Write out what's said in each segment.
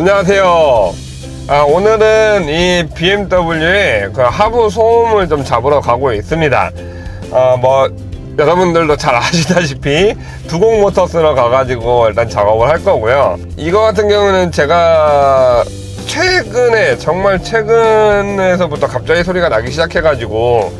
안녕하세요. 아, 오늘은 이 BMW의 그 하부 소음을 좀 잡으러 가고 있습니다. 어, 뭐, 여러분들도 잘 아시다시피 두곡 모터스로 가가지고 일단 작업을 할 거고요. 이거 같은 경우는 제가 최근에, 정말 최근에서부터 갑자기 소리가 나기 시작해가지고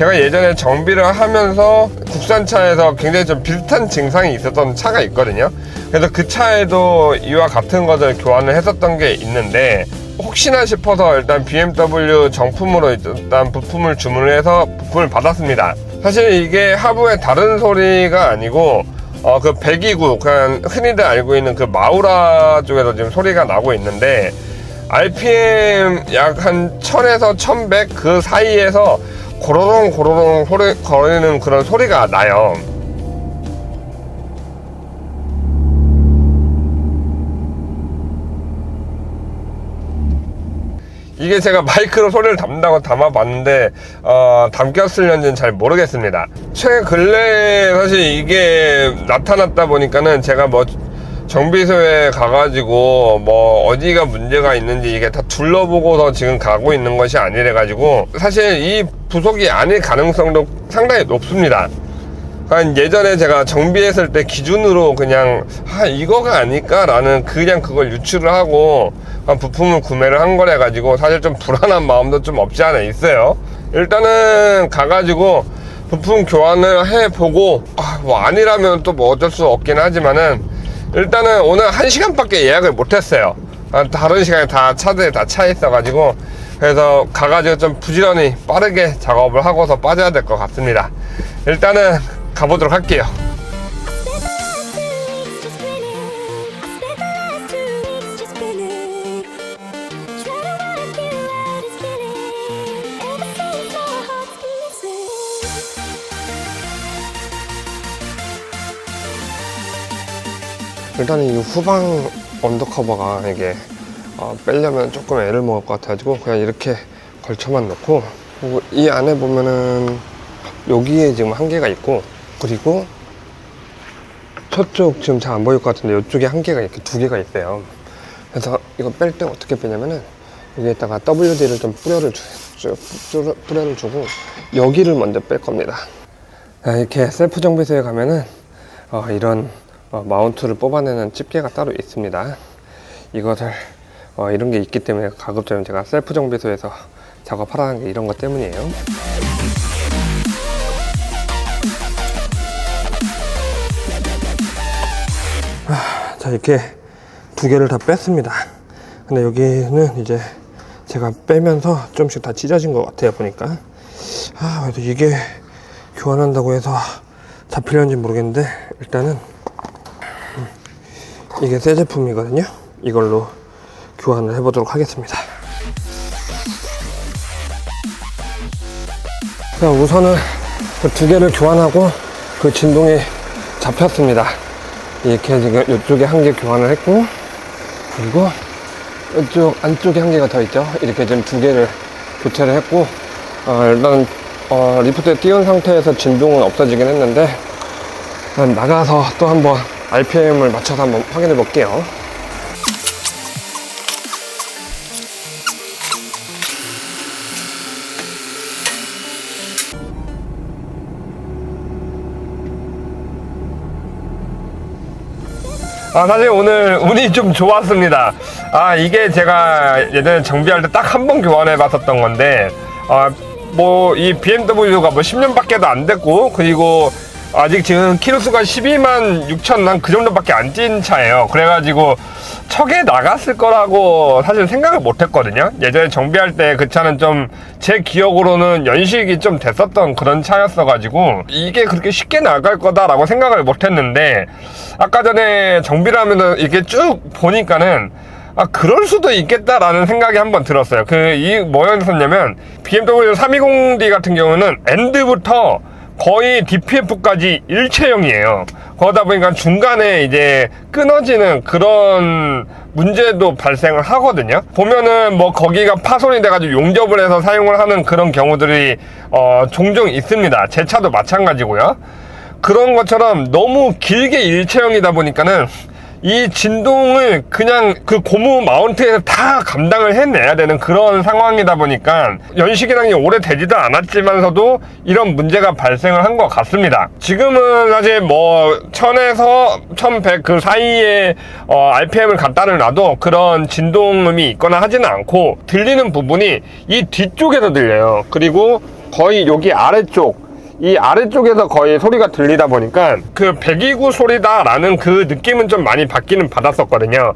제가 예전에 정비를 하면서 국산차에서 굉장히 좀 비슷한 증상이 있었던 차가 있거든요. 그래서 그 차에도 이와 같은 것을 교환을 했었던 게 있는데 혹시나 싶어서 일단 BMW 정품으로 일단 부품을 주문을 해서 부품을 받았습니다. 사실 이게 하부에 다른 소리가 아니고 어그 배기구 그냥 흔히들 알고 있는 그 마우라 쪽에서 지금 소리가 나고 있는데 RPM 약 한 1000에서 1100 그 사이에서 고로롱 고로롱 소리 거리는 그런 소리가 나요. 이게 제가 마이크로 소리를 담는다고 담아봤는데 어, 담겼을는지는 잘 모르겠습니다. 최근래 사실 이게 나타났다 보니까는 제가 뭐 정비소에 가가지고 뭐 어디가 문제가 있는지 이게 다 둘러보고서 지금 가고 있는 것이 아니래 가지고 사실 이 부속이 아닐 가능성도 상당히 높습니다. 한 예전에 제가 정비했을 때 기준으로 그냥 아 이거가 아닐까라는 그냥 그걸 유추를 하고 한 부품을 구매를 한 거래 가지고 사실 좀 불안한 마음도 좀 없지 않아 있어요. 일단은 가가지고 부품 교환을 해보고 아, 뭐 아니라면 또 뭐 어쩔 수 없긴 하지만은 일단은 오늘 한 시간밖에 예약을 못했어요. 아, 다른 시간에 다 차들이 다 차 있어가지고 그래서 가가지고 좀 부지런히 빠르게 작업을 하고서 빠져야 될 것 같습니다. 일단은 가보도록 할게요. 일단은 이 후방 언더커버가 이게 어, 빼려면 조금 애를 먹을 것 같아가지고 그냥 이렇게 걸쳐만 놓고 이 안에 보면은 여기에 지금 한 개가 있고 그리고 저쪽 지금 잘 안 보일 것 같은데 이쪽에 한 개가 이렇게 두 개가 있어요. 그래서 이거 뺄 때 어떻게 빼냐면은 여기에다가 WD를 좀 뿌려를 주, 주, 주, 뿌려를 주고 여기를 먼저 뺄 겁니다. 아, 이렇게 셀프 정비소에 가면은 어, 이런 어, 마운트를 뽑아내는 집게가 따로 있습니다. 이것을 어, 이런 게 있기 때문에 가급적이면 제가 셀프 정비소에서 작업하라는 게 이런 것 때문이에요. 아, 자 이렇게 두 개를 다 뺐습니다. 근데 여기는 이제 제가 빼면서 좀씩 다 찢어진 것 같아요 보니까. 아 그래도 이게 교환한다고 해서 잡히려는지 모르겠는데 일단은 이게 새 제품이거든요. 이걸로 교환을 해보도록 하겠습니다. 자, 우선은 그 두 개를 교환하고 그 진동이 잡혔습니다. 이렇게 지금 이쪽에 한 개 교환을 했고, 그리고 이쪽 안쪽에 한 개가 더 있죠. 이렇게 지금 두 개를 교체를 했고, 어, 일단 어, 리프트에 띄운 상태에서 진동은 없어지긴 했는데, 나가서 또 한번 RPM을 맞춰서 한번 확인해 볼게요. 아, 사실 오늘 운이 좀 좋았습니다. 아, 이게 제가 예전에 정비할 때 딱 한 번 교환해 봤었던 건데, 아, 뭐, 이 BMW가 뭐 10년밖에도 안 됐고, 그리고 아직 지금 키로수가 12만 6천 난 그 정도밖에 안찐 차예요. 그래가지고 척에 나갔을 거라고 사실 생각을 못 했거든요. 예전에 정비할 때 그 차는 좀 제 기억으로는 연식이 좀 됐었던 그런 차였어가지고 이게 그렇게 쉽게 나갈 거다라고 생각을 못 했는데 아까 전에 정비를 하면서 이렇게 쭉 보니까는 아, 그럴 수도 있겠다라는 생각이 한번 들었어요. 그, 이, 뭐였었냐면, BMW 320D 같은 경우는 엔드부터 거의 DPF까지 일체형이에요. 그러다 보니까 중간에 이제 끊어지는 그런 문제도 발생을 하거든요. 보면은 뭐 거기가 파손이 돼가지고 용접을 해서 사용을 하는 그런 경우들이 어, 종종 있습니다. 제 차도 마찬가지고요. 그런 것처럼 너무 길게 일체형이다 보니까는 이 진동을 그냥 그 고무 마운트에서 다 감당을 해내야 되는 그런 상황이다 보니까 연식이랑이 오래되지도 않았지만서도 이런 문제가 발생을 한 것 같습니다. 지금은 사실 뭐 1000에서 1100 그 사이에 어, RPM을 갖다를 놔도 그런 진동음이 있거나 하지는 않고 들리는 부분이 이 뒤쪽에서 들려요. 그리고 거의 여기 아래쪽 이 아래쪽에서 거의 소리가 들리다 보니까 그 배기구 소리다라는 그 느낌은 좀 많이 받기는 받았었거든요.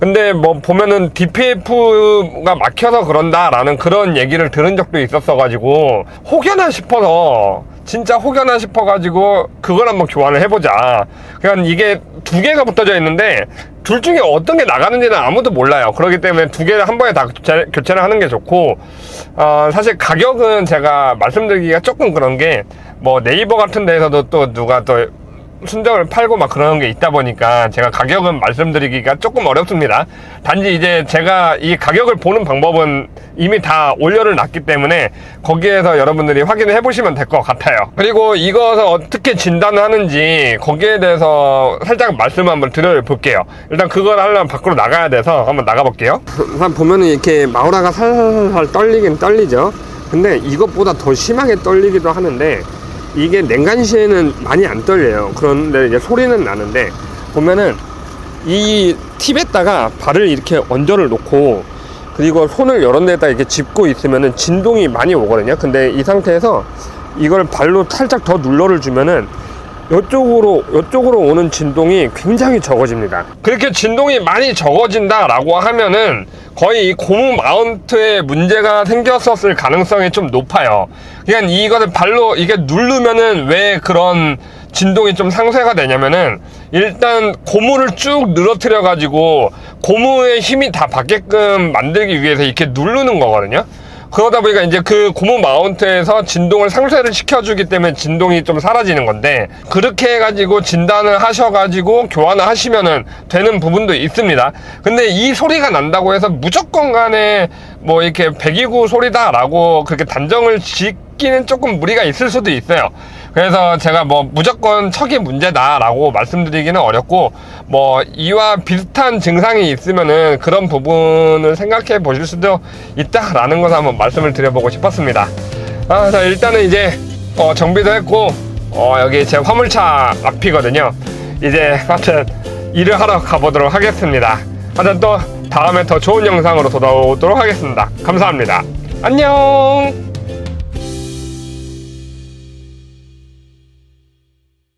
근데 뭐 보면은 DPF가 막혀서 그런다라는 그런 얘기를 들은 적도 있었어 가지고 혹여나 싶어서 진짜 혹여나 싶어 가지고 그걸 한번 교환을 해보자. 그냥 이게 두 개가 붙어져 있는데 둘 중에 어떤 게 나가는지는 아무도 몰라요. 그렇기 때문에 두 개를 한 번에 다 교체, 교체를 하는 게 좋고, 어, 사실 가격은 제가 말씀드리기가 조금 그런 게, 뭐 네이버 같은 데에서도 또 누가 또 순정을 팔고 막 그런 게 있다 보니까 제가 가격은 말씀드리기가 조금 어렵습니다. 단지 이제 제가 이 가격을 보는 방법은 이미 다 올려를 놨기 때문에 거기에서 여러분들이 확인을 해보시면 될 것 같아요. 그리고 이것을 어떻게 진단을 하는지 거기에 대해서 살짝 말씀 한번 드려볼게요. 일단 그걸 하려면 밖으로 나가야 돼서 한번 나가볼게요. 우선 보면은 이렇게 마우라가 살살 떨리긴 떨리죠. 근데 이것보다 더 심하게 떨리기도 하는데 이게 냉간 시에는 많이 안 떨려요. 그런데 이제 소리는 나는데 보면은 이 팁에다가 발을 이렇게 얹어를 놓고 그리고 손을 여러 데다 이렇게 짚고 있으면은 진동이 많이 오거든요. 근데 이 상태에서 이걸 발로 살짝 더 눌러를 주면은 이쪽으로 이쪽으로 오는 진동이 굉장히 적어집니다. 그렇게 진동이 많이 적어진다라고 하면은 거의 이 고무 마운트에 문제가 생겼었을 가능성이 좀 높아요. 그냥 이거를 발로 이게 누르면은 왜 그런 진동이 좀 상쇄가 되냐면은 일단 고무를 쭉 늘어뜨려 가지고 고무의 힘이 다 받게끔 만들기 위해서 이렇게 누르는 거거든요. 그러다 보니까 이제 그 고무 마운트에서 진동을 상쇄를 시켜주기 때문에 진동이 좀 사라지는 건데 그렇게 해가지고 진단을 하셔가지고 교환을 하시면은 되는 부분도 있습니다. 근데 이 소리가 난다고 해서 무조건 간에 뭐 이렇게 배기구 소리다라고 그렇게 단정을 짓기는 조금 무리가 있을 수도 있어요. 그래서 제가 뭐 무조건 척이 문제다라고 말씀드리기는 어렵고 뭐 이와 비슷한 증상이 있으면은 그런 부분을 생각해 보실 수도 있다라는 것을 한번 말씀을 드려보고 싶었습니다. 아, 자 일단은 이제 어, 정비도 했고 어, 여기 제 화물차 앞이거든요. 이제 하여튼 일을 하러 가보도록 하겠습니다. 하여튼 또 다음에 더 좋은 영상으로 돌아오도록 하겠습니다. 감사합니다. 안녕.